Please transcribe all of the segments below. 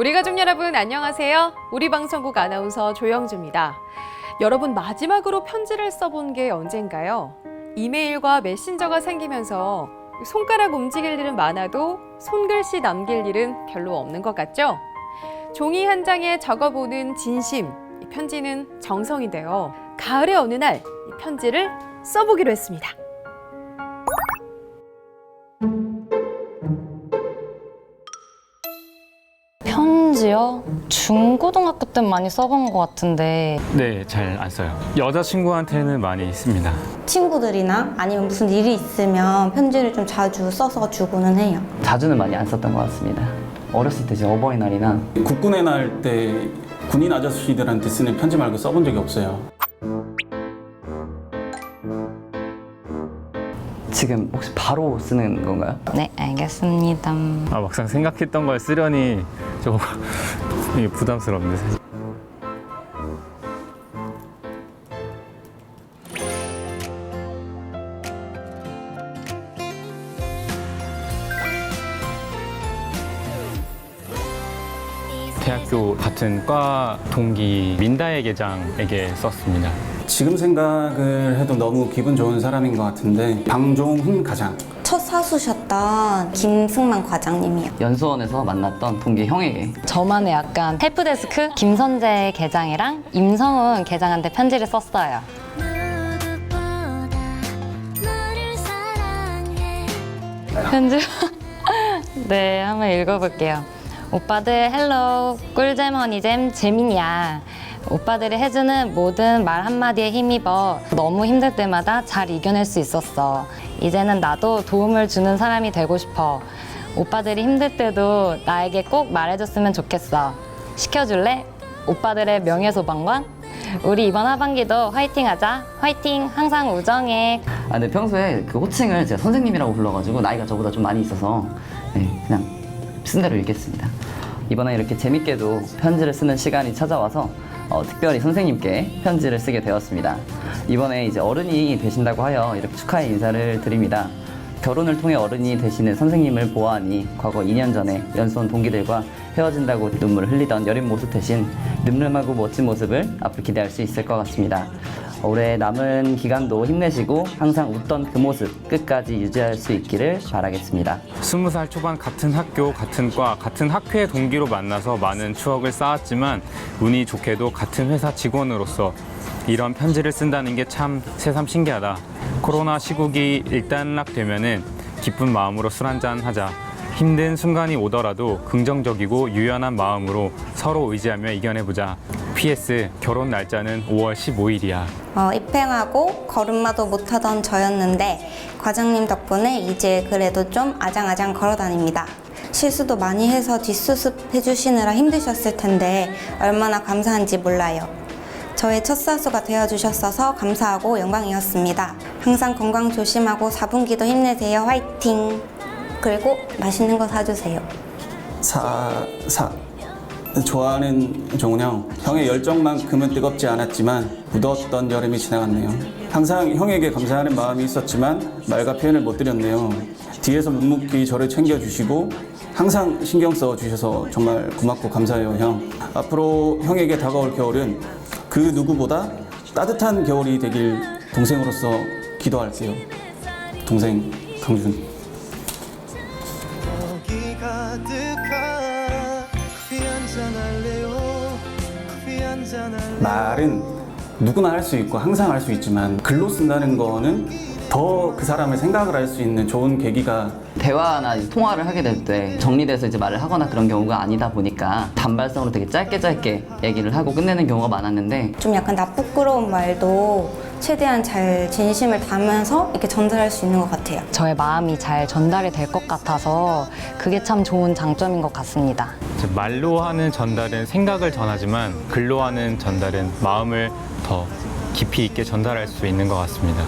우리 가족 여러분 안녕하세요. 우리 방송국 아나운서 조영주입니다. 여러분 마지막으로 편지를 써본 게 언젠가요? 이메일과 메신저가 생기면서 손가락 움직일 일은 많아도 손글씨 남길 일은 별로 없는 것 같죠? 종이 한 장에 적어보는 진심, 이 편지는 정성인데요. 가을의 어느 날이 편지를 써보기로 했습니다. 편지요? 중고등학교 때 많이 써본 것 같은데 네, 잘 안 써요. 여자친구한테는 많이 씁니다. 친구들이나 아니면 무슨 일이 있으면 편지를 좀 자주 써서 주고는 해요. 자주는 많이 안 썼던 것 같습니다. 어렸을 때 이제 어버이날이나 국군의 날때 군인 아저씨들한테 쓰는 편지 말고 써본 적이 없어요. 지금 혹시 바로 쓰는 건가요? 네 알겠습니다 아, 막상 생각했던 걸 쓰려니 좀 이게 부담스럽네. 사실. 대학교 같은 과 동기 민다혜 계장에게 썼습니다. 지금 생각을 해도 너무 기분 좋은 사람인 것 같은데 방종훈 가장. 첫 사수셨던 김승만 과장님이요. 연수원에서 만났던 동기 형에게. 저만의 약간 헬프데스크? 김선재 계장이랑 임성훈 계장한테 편지를 썼어요. 누구보다 너를 사랑해. 편지? 네 한번 읽어볼게요 오빠들 헬로 꿀잼머니잼 재민이야. 오빠들이 해주는 모든 말 한마디에 힘입어. 너무 힘들 때마다 잘 이겨낼 수 있었어. 이제는 나도 도움을 주는 사람이 되고 싶어. 오빠들이 힘들 때도 나에게 꼭 말해줬으면 좋겠어. 시켜줄래? 오빠들의 명예소방관? 우리 이번 하반기도 화이팅 하자. 화이팅! 항상 우정해. 아 근데 평소에 그 호칭을 제가 선생님이라고 불러가지고 나이가 저보다 좀 많이 있어서 네, 그냥 쓴 대로 읽겠습니다. 이번에 이렇게 재밌게도 편지를 쓰는 시간이 찾아와서 어, 특별히 선생님께 편지를 쓰게 되었습니다. 이번에 이제 어른이 되신다고 하여 이렇게 축하의 인사를 드립니다. 결혼을 통해 어른이 되시는 선생님을 보아하니 과거 2년 전에 연수원 동기들과 헤어진다고 눈물을 흘리던 여린 모습 대신 늠름하고 멋진 모습을 앞으로 기대할 수 있을 것 같습니다. 올해 남은 기간도 힘내시고 항상 웃던 그 모습 끝까지 유지할 수 있기를 바라겠습니다. 스무 살 초반 같은 학교, 같은 과, 같은 학회 동기로 만나서 많은 추억을 쌓았지만 운이 좋게도 같은 회사 직원으로서 이런 편지를 쓴다는 게 참 새삼 신기하다. 코로나 시국이 일단락되면은 기쁜 마음으로 술 한잔 하자. 힘든 순간이 오더라도 긍정적이고 유연한 마음으로 서로 의지하며 이겨내보자. PS 결혼 날짜는 5월 15일이야. 어, 입행하고 걸음마도 못하던 저였는데 과장님 덕분에 이제 그래도 좀 아장아장 걸어 다닙니다. 실수도 많이 해서 뒷수습 해주시느라 힘드셨을 텐데 얼마나 감사한지 몰라요. 저의 첫 사수가 되어주셨어서 감사하고 영광이었습니다. 항상 건강 조심하고 4분기도 힘내세요. 화이팅! 그리고 맛있는 거 사주세요. 사... 사... 좋아하는 종훈 형. 형의 열정만큼은 뜨겁지 않았지만 묻었던 여름이 지나갔네요. 항상 형에게 감사하는 마음이 있었지만 말과 표현을 못 드렸네요. 뒤에서 묵묵히 저를 챙겨주시고 항상 신경 써 주셔서 정말 고맙고 감사해요 형. 앞으로 형에게 다가올 겨울은 그 누구보다 따뜻한 겨울이 되길 동생으로서 기도할게요. 동생 강준 말은 누구나 할 수 있고 항상 할 수 있지만 글로 쓴다는 거는 더 그 사람을 생각을 할 수 있는 좋은 계기가 대화나 이제 통화를 하게 될 때 정리돼서 이제 말을 하거나 그런 경우가 아니다 보니까 단발성으로 되게 짧게 짧게 얘기를 하고 끝내는 경우가 많았는데 좀 약간 나쁘끄러운 말도 최대한 잘 진심을 담아서 이렇게 전달할 수 있는 것 같아요. 저의 마음이 잘 전달이 될 것 같아서 그게 참 좋은 장점인 것 같습니다. 이제 말로 하는 전달은 생각을 전하지만 글로 하는 전달은 마음을 더 깊이 있게 전달할 수 있는 것 같습니다.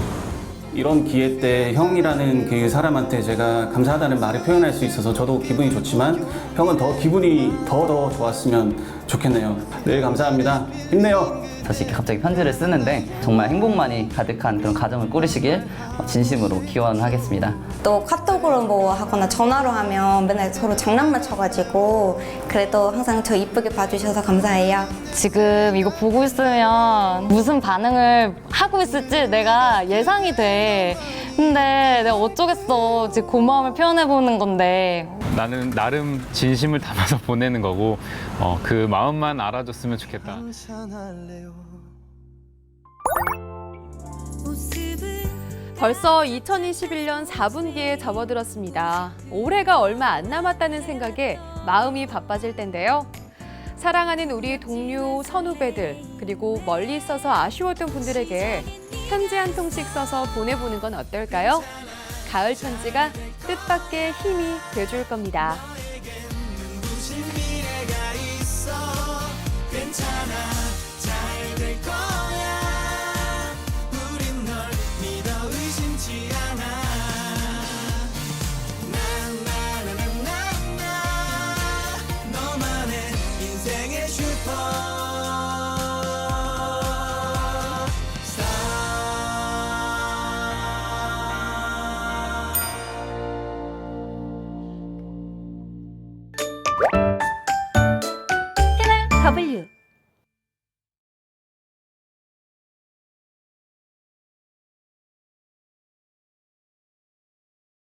이런 기회 때 형이라는 그 사람한테 제가 감사하다는 말을 표현할 수 있어서 저도 기분이 좋지만 형은 더 기분이 더 더 좋았으면 좋겠네요. 늘 감사합니다. 힘내요. 다시 이렇게 갑자기 편지를 쓰는데 정말 행복만이 가득한 그런 가정을 꾸리시길 어, 진심으로 기원하겠습니다. 또 카톡으로 뭐 하거나 전화로 하면 맨날 서로 장난만 쳐가지고 그래도 항상 저 이쁘게 봐주셔서 감사해요. 지금 이거 보고 있으면 무슨 반응을 하고 있을지 내가 예상이 돼. 근데 내가 어쩌겠어. 지금 고마움을 표현해보는 건데. 나는 나름 진심을 담아서 보내는 거고 어, 그 마음만 알아줬으면 좋겠다. 벌써 2021년 4분기에 접어들었습니다. 올해가 얼마 안 남았다는 생각에 마음이 바빠질 텐데요. 사랑하는 우리 동료, 선후배들, 그리고 멀리 있어서 아쉬웠던 분들에게 편지 한 통씩 써서 보내보는 건 어떨까요? 가을 편지가 뜻밖의 힘이 되줄 겁니다. 슈퍼 채널 W